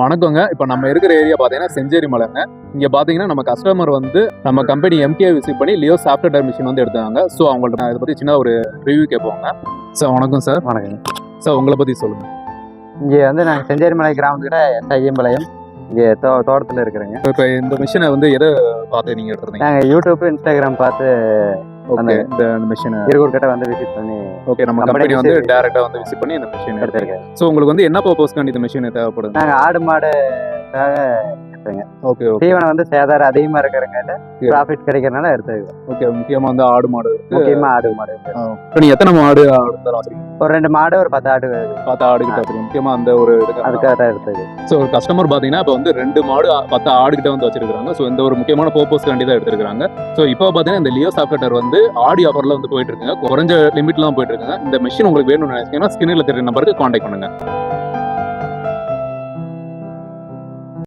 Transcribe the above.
வணக்கங்க. இப்போ நம்ம இருக்கிற ஏரியா பார்த்தீங்கன்னா செஞ்சேரி மலைங்க இங்கே பார்த்தீங்கன்னா நம்ம கஸ்டமர் வந்து நம்ம கம்பெனி எம்கே விசிட் பண்ணி லியோ சாஃப்ட்வேர் மிஷின் வந்து எடுத்தாங்க. ஸோ அவங்கள்ட்ட நான் இதை பற்றி சின்ன ஒரு ரிவ்யூ கேட்போங்க. சார் வணக்கம் சார் வணக்கம். சார் உங்களை பற்றி சொல்லுங்கள் இங்கே வந்து நாங்கள் செஞ்சேரிமலை கிராமத்துக்கிட்ட எஸ் ஐயம்பாளையம் இங்கே தோ தோட்டத்தில் இருக்கிறேங்க. இப்போ இந்த மிஷினை வந்து எதை பார்த்து நீங்கள் எடுத்துருந்தீங்க? நாங்கள் யூடியூப் இன்ஸ்டாகிராம் பார்த்து ஓகே இந்த மிஷினை கிட்ட வந்து விசிட் பண்ணி ஓகே நம்ம கம்பெனி வந்து. டேரெக்டாக வந்து விசிட் பண்ணி இந்த மிஷின் எடுத்துருக்கேன் ஸோ உங்களுக்கு வந்து என்ன பர்பஸ்க்காண்டி இந்த மிஷின் தேவைப்படுது? நாங்கள் ஆடு மாடுக்காக ஓகே ஓகே. தீவனம் வந்து சேதாரம் அதிகமாக இருக்கிறங்காட்ட Yeah. ப்ராஃபிட் கிடைக்கிறனால எடுத்துருக்கோம் ஓகே முக்கியமாக வந்து ஆடு மாடு முக்கியமாக ஆடு மாடு இப்போ நீங்கள் எத்தனை மாடு ஒரு ரெண்டு மாடு ஒரு பத்து ஆடு பார்த்து ஆடு கிட்ட வச்சிருக்கீங்க முக்கியமாக அந்த ஒரு அதுக்காக தான் எடுத்தது ஸோ ஒரு கஸ்டமர் பார்த்தீங்கன்னா இப்போ வந்து ரெண்டு மாடு பத்து ஆடு கிட்ட வந்து வச்சிருக்காங்க ஸோ இந்த ஒரு முக்கியமான பர்பஸ் கண்டி தான் எடுத்திருக்காங்க ஸோ இப்போ பார்த்தீங்கன்னா இந்த லியோ சாஃப்ட்வேர் வந்து ஆடி ஆஃபர்ல வந்து போயிட்டு இருக்குங்க குறைஞ்ச லிமிட்ல தான் போயிட்டு இருக்குங்க இந்த மிஷின் உங்களுக்கு வேணும்னு நினைச்சீங்கன்னா ஸ்கிரீனில் தெரிய நம்பருக்கு காண்டாக்ட் பண்ணுங்க.